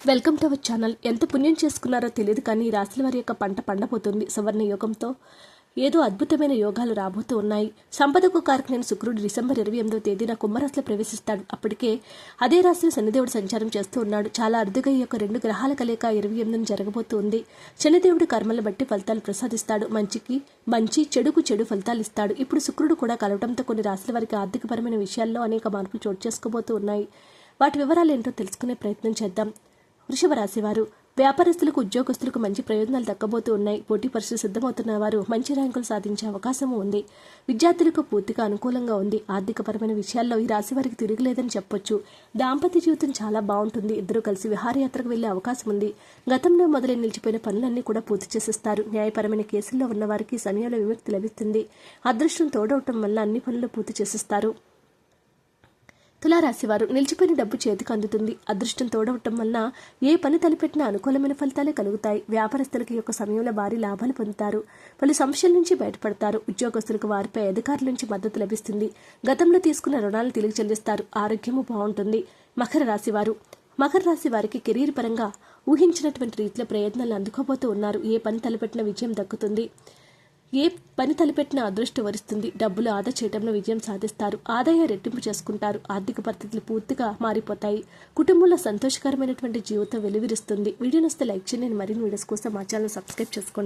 Welcome to our channel. ఎంత పుణ్యం చేసుకున్నారో తెలియదు కానీ ఈ రాశుల వారి యొక్క పంట పండబోతుంది. సువర్ణ యోగంతో ఏదో అద్భుతమైన యోగాలు రాబోతూ ఉన్నాయి. సంపదకు కారకులైన శుక్రుడు డిసెంబర్ ఇరవై ఎనిమిదవ తేదీన కుంభరాశిలో ప్రవేశిస్తాడు. అప్పటికే అదే రాశిలో శనిదేవుడు సంచారం చేస్తూ ఉన్నాడు. చాలా అరుదుగా ఈ యొక్క రెండు గ్రహాల కలయిక ఇరవై ఎనిమిదిని జరగబోతుంది. శనిదేవుడు కర్మలు బట్టి ఫలితాలు ప్రసాదిస్తాడు. మంచికి మంచి చెడుకు చెడు ఫలితాలు ఇస్తాడు. ఇప్పుడు శుక్రుడు కూడా కలవడంతో కొన్ని రాశుల వారికి ఆర్థికపరమైన విషయాల్లో అనేక మార్పులు చోటు చేసుకోబోతూ ఉన్నాయి. వాటి వివరాలు ఏంటో తెలుసుకునే ప్రయత్నం చేద్దాం. వృషభ రాశివారు వ్యాపారస్తులకు ఉద్యోగస్తులకు మంచి ప్రయోజనాలు దక్కబోతూ ఉన్నాయి. పోటీ పరీక్షలు సిద్ధమవుతున్న వారు మంచి ర్యాంకులు సాధించే అవకాశం ఉంది. విద్యార్థులకు పూర్తిగా అనుకూలంగా ఉంది. ఆర్థికపరమైన విషయాల్లో ఈ రాశి వారికి తిరగలేదని చెప్పొచ్చు. దాంపత్య జీవితం చాలా బాగుంటుంది. ఇద్దరు కలిసి విహారయాత్రకు వెళ్ళే అవకాశం ఉంది. గతంలో మొదలై నిలిచిపోయిన పనులన్నీ కూడా పూర్తి చేసేస్తారు. న్యాయపరమైన కేసుల్లో ఉన్న వారికి సమయంలో విముక్తి లభిస్తుంది. అదృష్టం తోడవటం వల్ల అన్ని పనులు పూర్తి చేసేస్తారు. తులారాశివారు నిలిచిపోయిన డబ్బు చేతికి అందుతుంది. అదృష్టం తోడవటం వలన ఏ పని తలపెట్టినా అనుకూలమైన ఫలితాలే కలుగుతాయి. వ్యాపారస్తులకి యొక్క సమయంలో భారీ లాభాలు పొందుతారు. పలు సమస్యల నుంచి బయటపడతారు. ఉద్యోగస్తులకు వారిపై అధికారుల నుంచి మద్దతు లభిస్తుంది. గతంలో తీసుకున్న రుణాలు తిరిగి చెల్లిస్తారు. ఆరోగ్యము బాగుంటుంది. మకర రాశివారు. మకర రాశి వారికి కెరీర్ పరంగా ఊహించినటువంటి రీతిలో ప్రయత్నాలు అందుకోబోతూ ఉన్నారు. ఏ పని తలపెట్టిన విజయం దక్కుతుంది. ఏ పని తలపెట్టిన అదృష్టం వరిస్తుంది. డబ్బులు ఆదా చేయడంలో విజయం సాధిస్తారు. ఆదాయ రెట్టింపు చేసుకుంటారు. ఆర్థిక పరిస్థితులు పూర్తిగా మారిపోతాయి. కుటుంబంలో సంతోషకరమైనటువంటి జీవితం వెలువరిస్తుంది. వీడియో నస్తే లైక్ చేయండి. మరిన్ని వీడియోస్ కోసం మా ఛానల్ సబ్స్క్రైబ్ చేసుకోండి.